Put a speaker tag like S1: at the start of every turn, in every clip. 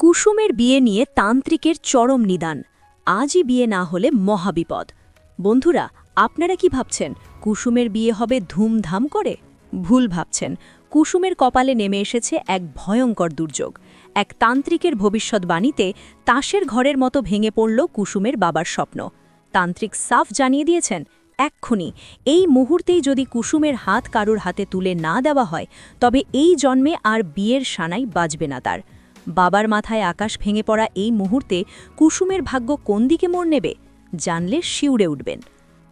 S1: কুসুমের বিয়ে নিয়ে তান্ত্রিকের চরম নিদান। আজই বিয়ে না হলে মহাবিপদ। বন্ধুরা, আপনারা কি ভাবছেন? কুসুমের বিয়ে হবে ধুমধাম করে? ভুল ভাবছেন। কুসুমের কপালে নেমে এসেছে এক ভয়ঙ্কর দুর্যোগ। এক তান্ত্রিকের ভবিষ্যৎবাণীতে তাসের ঘরের মতো ভেঙে পড়ল কুসুমের বাবার স্বপ্ন। তান্ত্রিক সাফ জানিয়ে দিয়েছেন, এক্ষুনি, এই মুহূর্তেই যদি কুসুমের হাত কারুর হাতে তুলে না দেওয়া হয়, তবে এই জন্মে আর বিয়ের সানাই বাজবে না তার। বাবার মাথায় আকাশ ভেঙে পড়া এই মুহূর্তে কুসুমের ভাগ্য কোন দিকে মোড় নেবে, জানলে শিউরে উঠবেন।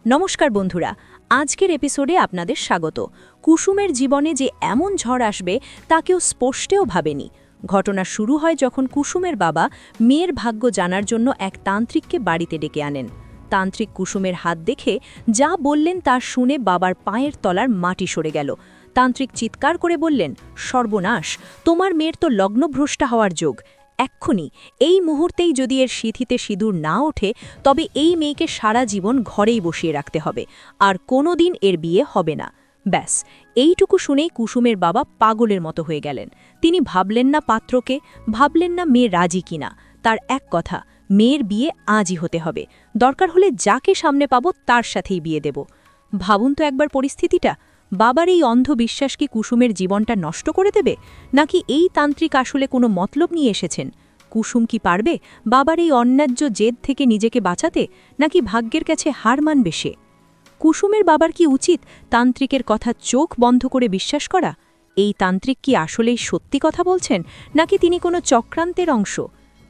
S1: নমস্কার বন্ধুরা, আজকের এপিসোডে আপনাদের স্বাগত। কুসুমের জীবনে যে এমন ঝড় আসবে, তা কেউ স্পষ্টেও ভাবেনি। ঘটনা শুরু হয় যখন কুসুমের বাবা মেয়ের ভাগ্য জানার জন্য এক তান্ত্রিককে বাড়িতে ডেকে আনেন। তান্ত্রিক কুসুমের হাত দেখে যা বললেন তা শুনে বাবার পায়ের তলার মাটি সরে গেল। তান্ত্রিক চিৎকার করে বললেন, সর্বনাশ, তোমার মেয়ের তো লগ্নভ্রষ্টা হওয়ার যোগ। এক্ষুনি, এই মুহূর্তেই যদি এর সিথিতে সিঁদুর না ওঠে, তবে এই মেয়েকে সারা জীবন ঘরেই বসিয়ে রাখতে হবে। আর কোনো দিন এর বিয়ে হবে না। ব্যাস, এইটুকু শুনেই কুসুমের বাবা পাগলের মতো হয়ে গেলেন। তিনি ভাবলেন না পাত্রকে, ভাবলেন না মেয়ে রাজি কিনা। তার এক কথা মেয়ের বিয়ে আজই হতে হবে। দরকার হলে যাকে সামনে পাবো তার সাথেই বিয়ে দেব। ভাবুন তো একবার পরিস্থিতিটা। বাবার এই অন্ধবিশ্বাস কি কুসুমের জীবনটা নষ্ট করে দেবে? নাকি এই তান্ত্রিক আসলে কোনো মতলব নিয়ে এসেছেন? কুসুম কি পারবে বাবার এই অন্যায্য জেদ থেকে নিজেকে বাঁচাতে? নাকি ভাগ্যের কাছে হার মানবে সে? কুসুমের বাবার কি উচিত তান্ত্রিকের কথা চোখ বন্ধ করে বিশ্বাস করা? এই তান্ত্রিক কি আসলেই সত্যি কথা বলছেন? নাকি তিনি কোনো চক্রান্তের অংশ?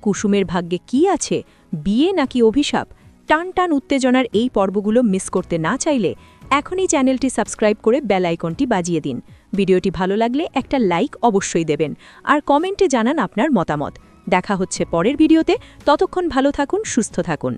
S1: কুসুমের ভাগ্যে কি আছে? বিয়ে নাকি অভিশাপ? টান টান উত্তেজনার এই পর্বগুলো মিস করতে না চাইলে এখনই চ্যানেলটি সাবস্ক্রাইব করে বেল আইকনটি বাজিয়ে দিন। ভিডিওটি ভালো লাগলে একটা লাইক অবশ্যই দেবেন। আর কমেন্টে জানান আপনার মতামত। দেখা হচ্ছে পরের ভিডিওতে। ততক্ষণ ভালো থাকুন, সুস্থ থাকুন।